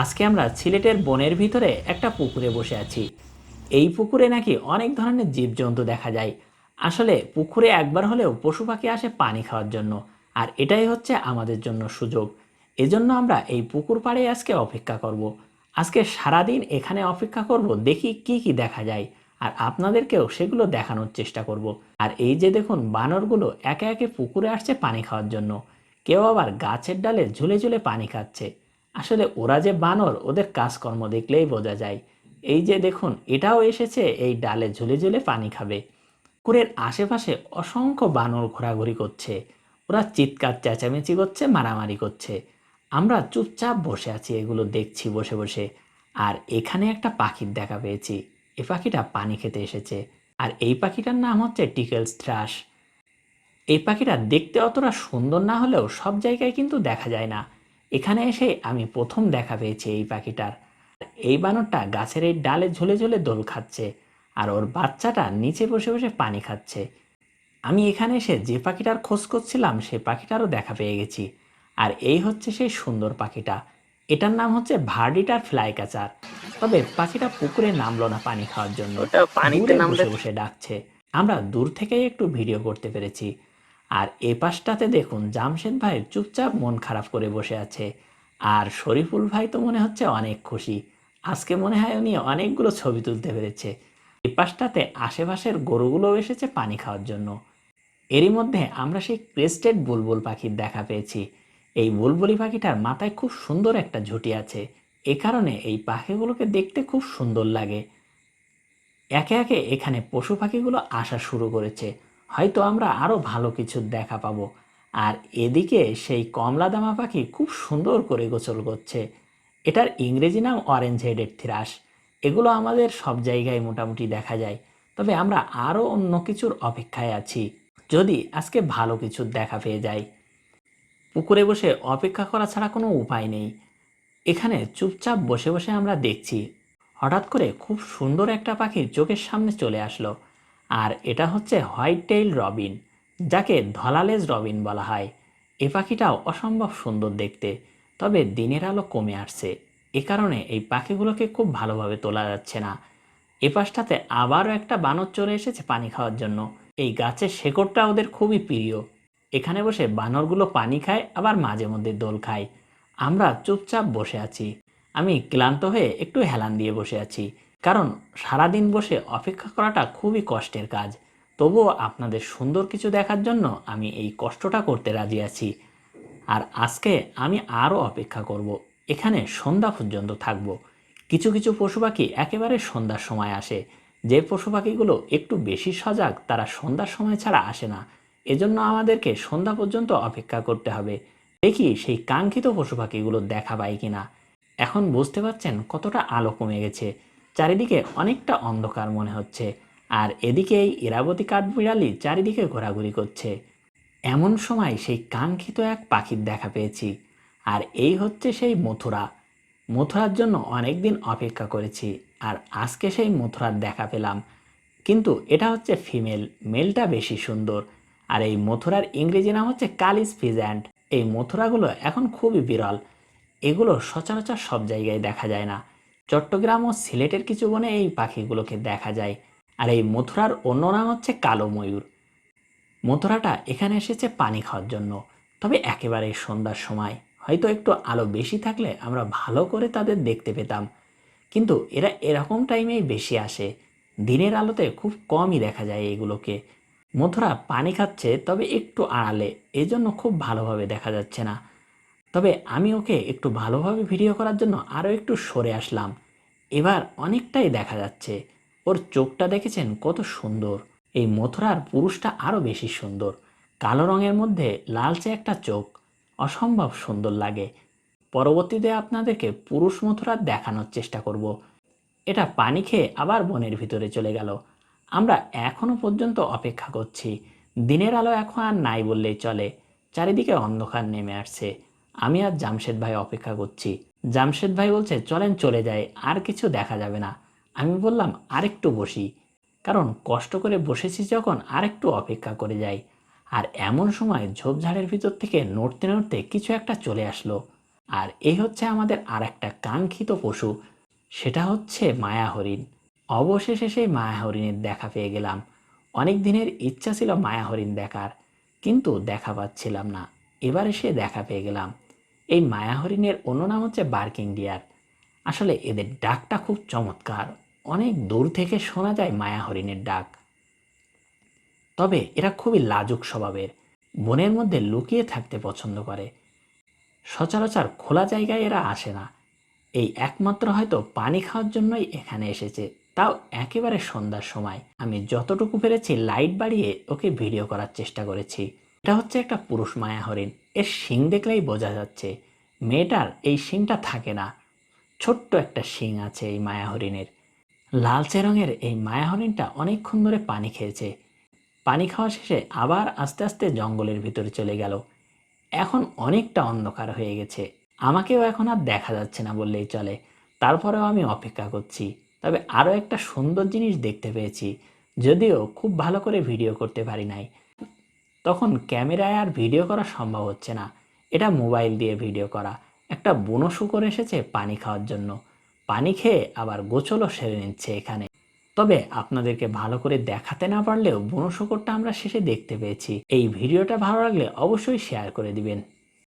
আজকে আমরা সিলেটের বনের ভিতরে একটা পুকুরে বসে আছি। এই পুকুরে নাকি অনেক ধরনের জীবজন্তু দেখা যায়। আসলে পুকুরে একবার হলেও পশু পাখি আসে পানি খাওয়ার জন্য, আর এটাই হচ্ছে আমাদের জন্য সুযোগ। এজন্য আমরা এই পুকুর পাড়ে আজকে অপেক্ষা করব। আজকে সারাদিন এখানে অপেক্ষা করব, দেখি কি কি দেখা যায়, আর আপনাদেরকেও সেগুলো দেখানোর চেষ্টা করব। আর এই যে দেখুন, বানরগুলো একে একে পুকুরে আসছে পানি খাওয়ার জন্য। কেউ আবার গাছের ডালে ঝুলে ঝুলে পানি খাচ্ছে। আসলে ওরা যে বানর, ওদের কাজকর্ম দেখলেই বোঝা যায়। এই যে দেখুন, এটাও এসেছে, এই ডালে ঝুলে ঝুলে পানি খাবে। পুকুরের আশেপাশে অসংখ্য বানর ঘোরাঘুরি করছে। ওরা চিৎকার, চেঁচামেচি করছে, মারামারি করছে। আমরা চুপচাপ বসে আছি, এগুলো দেখছি বসে বসে। আর এখানে একটা পাখির দেখা পেয়েছি। এই পাখিটা পানি খেতে এসেছে। আর এই পাখিটার নাম হচ্ছে টিকেলস থ্রাশ এই পাখিটা দেখতে অতটা সুন্দর না হলেও সব জায়গায় কিন্তু দেখা যায় না। এখানে এসে আমি প্রথম দেখা পেয়েছি এই পাখিটার। এই বানরটা গাছের এই ডালে ঝুলে ঝুলে দোল খাচ্ছে আর ওর বাচ্চাটা নিচে বসে বসে পানি খাচ্ছে। আমি এখানে এসে যে পাখিটার খোঁজ করছিলাম সে পাখিটারও দেখা পেয়ে গেছি। আর এই হচ্ছে সেই সুন্দর পাখিটা। এটার নাম হচ্ছে ভার্ডিটার ফ্লাই কাচার তবে পাখিটা পুকুরে নামলো না পানি খাওয়ার জন্য। ওটা পানিতে নামলে বসে বসে ডাকছে। আমরা দূর থেকেই একটু ভিডিও করতে পেরেছি। আর এ পাশটাতে দেখুন, জামশেদ ভাই চুপচাপ মন খারাপ করে বসে আছে। আর শরীফুল ভাই তো মনে হচ্ছে অনেক খুশি। আজকে মনে হয় উনি অনেকগুলো ছবি তুলতে পেরেছে। এ পাশটাতে আশেপাশের গরুগুলোও এসেছে পানি খাওয়ার জন্য। এরই মধ্যে আমরা সেই ক্রেস্টেড বুলবুল পাখির দেখা পেয়েছি। এই বুলবুলি পাখিটার মাথায় খুব সুন্দর একটা ঝুঁটি আছে। এ কারণে এই পাখিগুলোকে দেখতে খুব সুন্দর লাগে। একে একে এখানে পশু পাখিগুলো আসা শুরু করেছে। হয়তো আমরা আরও ভালো কিছু দেখা পাবো। আর এদিকে সেই কমলা দামা পাখি খুব সুন্দর করে গোসল করছে। এটার ইংরেজি নাম অরেঞ্জ হেডেড থ্রাস এগুলো আমাদের সব জায়গায় মোটামুটি দেখা যায়। তবে আমরা আরও অন্য কিছুর অপেক্ষায় আছি, যদি আজকে ভালো কিছুর দেখা পেয়ে যাই পুকুরে বসে অপেক্ষা করা ছাড়া কোনো উপায় নেই। এখানে চুপচাপ বসে বসে আমরা দেখছি। হঠাৎ করে খুব সুন্দর একটা পাখি চোখের সামনে চলে আসলো। আর এটা হচ্ছে হোয়াইট টেইল রবিন, যাকে ধলালেজ রবিন বলা হয়। এ পাখিটাও অসম্ভব সুন্দর দেখতে, তবে দিনের আলো কমে আসছে। এ কারণে এই পাখিগুলোকে খুব ভালোভাবে তোলা যাচ্ছে না। এ পাশটাতে আবারও একটা বানর চলে এসেছে পানি খাওয়ার জন্য। এই গাছের শেকড়টা ওদের খুবই প্রিয়। এখানে বসে বানরগুলো পানি খায়, আবার মাঝে মধ্যে দোল খায়। আমরা চুপচাপ বসে আছি। আমি ক্লান্ত হয়ে একটু হেলান দিয়ে বসে আছি। কারণ সারাদিন বসে অপেক্ষা করাটা খুবই কষ্টের কাজ। তবুও আপনাদের সুন্দর কিছু দেখার জন্য আমি এই কষ্টটা করতে রাজি আছি। আর আজকে আমি আরও অপেক্ষা করব। এখানে সন্ধ্যা পর্যন্ত থাকব। কিছু কিছু পশু পাখি একেবারে সন্ধ্যার সময় আসে। যে পশু পাখিগুলো একটু বেশি সজাগ তারা সন্ধ্যার সময় ছাড়া আসে না। এজন্য আমাদেরকে সন্ধ্যা পর্যন্ত অপেক্ষা করতে হবে। দেখি সেই কাঙ্ক্ষিত পশু পাখিগুলো দেখা পাই কিনা। এখন বুঝতে পারছেন কতটা আলো কমে গেছে। চারিদিকে অনেকটা অন্ধকার মনে হচ্ছে, আর এদিকে এই ইরাবতী কাঠবিড়ালি চারিদিকে ঘোরাঘুরি করছে। এমন সময় সেই কাঙ্ক্ষিত এক পাখির দেখা পেয়েছি, আর এই হচ্ছে সেই মথুরা। মথুরার জন্য অনেক দিন অপেক্ষা করেছি, আর আজকে সেই মথুরার দেখা পেলাম। কিন্তু এটা হচ্ছে ফিমেল, মেলটা বেশি সুন্দর, আর এই মথুরার ইংরেজি নাম হচ্ছে কালিস ফিজ্যান্ট এই মথুরাগুলো এখন খুবই বিরল, এগুলো সচরাচর সব জায়গায় দেখা যায় না। চট্টগ্রাম ও সিলেটের কিছু বনে এই পাখিগুলোকে দেখা যায়। আর এই মথুরার অন্য নাম হচ্ছে কালো ময়ূর। মথুরাটা এখানে এসেছে পানি খাওয়ার জন্য। তবে একেবারে সন্ধ্যার সময়। হয়তো একটু আলো বেশি থাকলে আমরা ভালো করে তাদের দেখতে পেতাম। কিন্তু এরা এরকম টাইমেই বেশি আসে। দিনের আলোতে খুব কমই দেখা যায় এগুলোকে। মথুরা পানি খাচ্ছে, তবে একটু আড়ালে। এজন্য খুব ভালোভাবে দেখা যাচ্ছে না। তবে আমি ওকে একটু ভালোভাবে ভিডিও করার জন্য আরও একটু সরে আসলাম। এবার অনেকটাই দেখা যাচ্ছে। ওর চোখটা দেখেছেন কত সুন্দর। এই মথুরার পুরুষটা আরও বেশি সুন্দর। কালো রঙের মধ্যে লালচে একটা চোখ। অসম্ভব সুন্দর লাগে। পরবর্তীতে আপনাদেরকে পুরুষ মথুরা দেখানোর চেষ্টা করব। এটা পানি খেয়ে আবার বনের ভিতরে চলে গেল। আমরা এখনও পর্যন্ত অপেক্ষা করছি। দিনের আলো এখন আর নাই বললেই চলে। চারিদিকে অন্ধকার নেমে আসছে। আমি আর জামশেদ ভাই অপেক্ষা করছি। জামশেদ ভাই বলছে, চলেন চলে যাই, আর কিছু দেখা যাবে না। আমি বললাম, আরেকটু বসি। কারণ কষ্ট করে বসেছি যখন আরেকটু অপেক্ষা করে যাই। আর এমন সময় ঝোপঝাড়ের ভিতর থেকে নড়তে নড়তে কিছু একটা চলে আসলো। আর এই হচ্ছে আমাদের আর একটা কাঙ্ক্ষিত পশু, সেটা হচ্ছে মায়া হরিণ। অবশেষে সেই মায়া হরিণের দেখা পেয়ে গেলাম। অনেক দিনের ইচ্ছা ছিল মায়া হরিণ দেখার, কিন্তু দেখা পাচ্ছিলাম না। এবার এসে দেখা পেয়ে গেলাম। এই মায়া হরিণের অন্য নাম হচ্ছে বার্কিং ডিয়ার আসলে এদের ডাকটা খুব চমৎকার। অনেক দূর থেকে শোনা যায় মায়া হরিণের ডাক। তবে এরা খুবই লাজুক স্বভাবের। বনের মধ্যে লুকিয়ে থাকতে পছন্দ করে। সচরাচর খোলা জায়গায় এরা আসে না। এই একমাত্র হয়তো পানি খাওয়ার জন্যই এখানে এসেছে। তাও একেবারে সন্ধ্যার সময়। আমি যতটুকু পেরেছি লাইট বাড়িয়ে ওকে ভিডিও করার চেষ্টা করেছি। এটা হচ্ছে একটা পুরুষ মায়া হরিণ। এর শিং দেখলেই বোঝা যাচ্ছে। মেয়েটার এই শিংটা থাকে না। ছোট্ট একটা শিং আছে এই মায়া হরিণের। লালচে রঙের এই মায়া হরিণটা অনেকক্ষণ ধরে পানি খেয়েছে। পানি খাওয়া শেষে আবার আস্তে আস্তে জঙ্গলের ভিতরে চলে গেল। এখন অনেকটা অন্ধকার হয়ে গেছে। আমাকেও এখন আর দেখা যাচ্ছে না বললেই চলে। তারপরেও আমি অপেক্ষা করছি। তবে আরও একটা সুন্দর জিনিস দেখতে পেয়েছি। যদিও খুব ভালো করে ভিডিও করতে পারি নাই। তখন ক্যামেরায় আর ভিডিও করা সম্ভব হচ্ছে না। এটা মোবাইল দিয়ে ভিডিও করা। একটা বুনো শুকর এসেছে পানি খাওয়ার জন্য। পানি খেয়ে আবার গোচলও সেরে নিচ্ছে এখানে। তবে আপনাদেরকে ভালো করে দেখাতে না পারলেও বুনো শুকরটা আমরা শেষে দেখতে পেয়েছি। এই ভিডিওটা ভালো লাগলে অবশ্যই শেয়ার করে দিবেন।